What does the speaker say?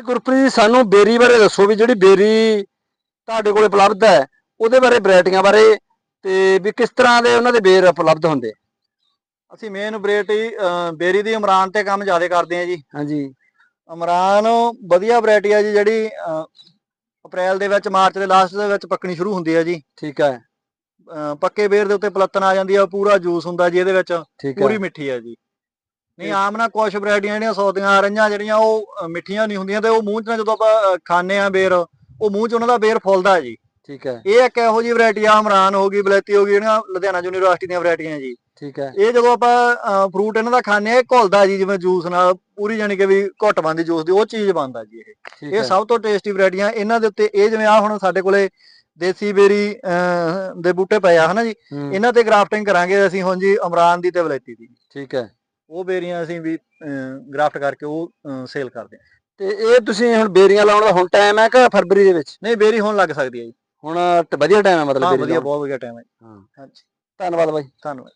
ਇਹ ਗੁਰਪ੍ਰੀਤ ਜੀ, ਸਾਨੂੰ ਬੇਰੀ ਬਾਰੇ ਦੱਸੋ ਵੀ ਜਿਹੜੀ ਬੇਰੀ ਤੁਹਾਡੇ ਕੋਲ ਉਪਲਬਧ ਹੈ ਉਹਦੇ ਬਾਰੇ ਵੈਰਾਈਟੀਆਂ ਬਾਰੇ ਤੇ ਵੀ ਕਿਸ ਤਰ੍ਹਾਂ ਦੇ ਉਹਨਾਂ ਦੇ ਬੇਰ ਉਪਲਬਧ ਹੁੰਦੇ? ਅਸੀਂ ਮੇਨ ਵੈਰਾਈਟੀ ਬੇਰੀ ਦੀ ਇਮਰਾਨ ਤੇ ਕੰਮ ਜ਼ਿਆਦਾ ਕਰਦੇ ਆ ਜੀ। ਹਾਂਜੀ। ਇਮਰਾਨ ਵਧੀਆ ਵੈਰਾਈਟੀ ਆ ਜੀ ਜਿਹੜੀ ਅਪ੍ਰੈਲ ਦੇ ਵਿੱਚ ਮਾਰਚ ਦੇ ਲਾਸਟ ਦੇ ਵਿੱਚ ਪੱਕਣੀ ਸ਼ੁਰੂ ਹੁੰਦੀ ਹੈ ਜੀ। ਠੀਕ ਹੈ। ਪੱਕੇ ਬੇਰ ਦੇ ਉੱਤੇ ਪਲੱਤਨ ਆ ਜਾਂਦੀ ਆ ਪੂਰਾ ਜੂਸ ਹੁੰਦਾ ਜੀ ਇਹਦੇ ਵਿੱਚ ਪੂਰੀ ਮਿੱਠੀ ਆ ਜੀ। ਨਹੀਂ ਆਮ ਨਾ ਕੁਝ ਵੈਰਾਈਟੀਆਂ ਜਿਹੜੀਆਂ ਸੌਦੀਆਂ ਆ ਰਹੀਆਂ ਜਿਹੜੀਆਂ ਉਹ ਮਿੱਠੀਆਂ ਨਹੀਂ ਹੁੰਦੀਆਂ ਤੇ ਉਹ ਮੂੰਹ 'ਚ ਨਾ ਜਦੋਂ ਆਪਾਂ ਖਾਂਦੇ ਆ ਬੇਰ ਉਹ ਮੂੰਹ 'ਚ ਉਹਨਾਂ ਦਾ ਬੇਰ ਫੁੱਲਦਾ ਜੀ। ਠੀਕ ਹੈ। ਇਹ ਇੱਕ ਇਹੋ ਜਿਹੀ ਵੈਰਾਈਟੀ ਆ ਇਮਰਾਨ ਹੋ ਗਈ ਬਲੈਤੀ ਹੋ ਗਈ ਜਿਹੜੀਆਂ ਲੁਧਿਆਣਾ ਯੂਨੀਵਰਸਿਟੀ ਦੀਆਂ ਵੈਰਾਈਟੀਆਂ ਜੀ। ਠੀਕ ਹੈ। ਇਹ ਜਦੋਂ ਆਪਾਂ ਫਰੂਟ ਇਹਨਾਂ ਦਾ ਖਾਂਦੇ ਆ ਇਹ ਘੁਲਦਾ ਜੀ ਜਿਵੇਂ ਜੂਸ ਨਾਲ ਪੂਰੀ ਜਾਨੀ ਕਿ ਵੀ ਘੁੱਟ ਬੰਦੀ ਜੂਸ ਦੀ ਉਹ ਚੀਜ਼ ਬਣਦਾ ਜੀ ਇਹ। ਇਹ ਸਭ ਤੋਂ ਟੇਸਟੀ ਵੈਰਾਈਟੀਆਂ ਇਹਨਾਂ ਦੇ ਉੱਤੇ ਇਹ ਜਿਵੇਂ ਆ ਹੁਣ ਸਾਡੇ ਕੋਲੇ ਦੇਸੀ ਬੇਰੀ ਦੇ ਬੂਟੇ ਪਏ ਆ ਹਨਾ ਜੀ? ਇਹਨਾਂ ਤੇ ਗ੍ਰਾਫਟਿੰਗ ਕਰਾਂਗੇ ਅਸੀਂ ਹੁਣ ਜੀ ਅਮਰਾਨ ਦੀ ਤੇ ਵਲੈਤੀ ਦੀ। ਠੀਕ ਹੈ। ਉਹ ਬੇਰੀਆਂ ਅਸੀਂ ਵੀ ਗ੍ਰਾਫਟ ਕਰਕੇ ਉਹ ਸੇਲ ਕਰਦੇ ਹਾਂ। ਤੇ ਇਹ ਤੁਸੀਂ ਹੁਣ ਬੇਰੀਆਂ ਲਾਉਣ ਦਾ ਹੁਣ ਟਾਈਮ ਹੈ ਕਿ ਫਰਵਰੀ ਦੇ ਵਿੱਚ? ਨਹੀਂ ਬੇਰੀ ਹੁਣ ਲੱਗ ਸਕਦੀ ਹੈ ਜੀ। ਹੁਣ ਵਧੀਆ ਟਾਈਮ ਹੈ ਮਤਲਬ ਹਾਂ ਵਧੀਆ ਬਹੁਤ ਵਧੀਆ ਟਾਈਮ ਹੈ। ਹਾਂ। ਹਾਂਜੀ। ਧੰਨਵਾਦ ਬਾਈ। ਧੰਨਵਾਦ